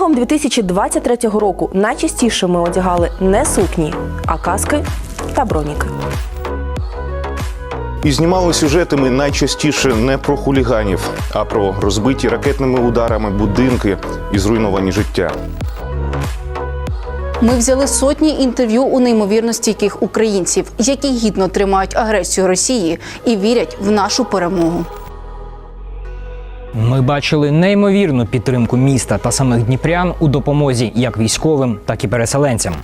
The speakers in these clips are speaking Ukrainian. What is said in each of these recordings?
Протягом 2023 року найчастіше ми одягали не сукні, а каски та броніки. І знімали сюжети ми найчастіше не про хуліганів, а про розбиті ракетними ударами будинки і зруйновані життя. Ми взяли сотні інтерв'ю у неймовірно стійких українців, які гідно тримають агресію Росії і вірять в нашу перемогу. Ми бачили неймовірну підтримку міста та самих дніпрян у допомозі як військовим, так і переселенцям.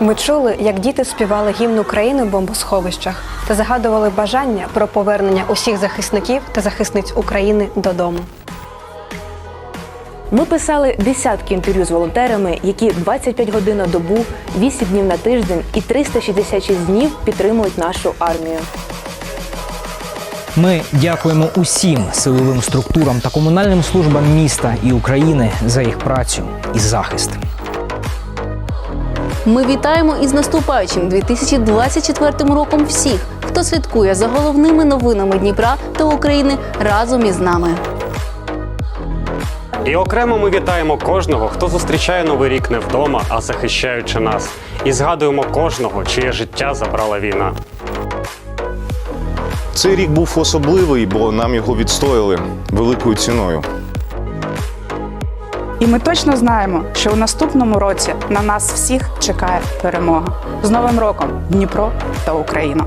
Ми чули, як діти співали гімн України в бомбосховищах та загадували бажання про повернення усіх захисників та захисниць України додому. Ми писали десятки інтерв'ю з волонтерами, які 25 годин на добу, 8 днів на тиждень і 366 днів підтримують нашу армію. Ми дякуємо усім силовим структурам та комунальним службам міста і України за їх працю і захист. Ми вітаємо із наступаючим 2024 роком всіх, хто слідкує за головними новинами Дніпра та України разом із нами. І окремо ми вітаємо кожного, хто зустрічає новий рік не вдома, а захищаючи нас. І згадуємо кожного, чиє життя забрала війна. Цей рік був особливий, бо нам його відстояли великою ціною. І ми точно знаємо, що у наступному році на нас всіх чекає перемога. З Новим роком Дніпро та Україна!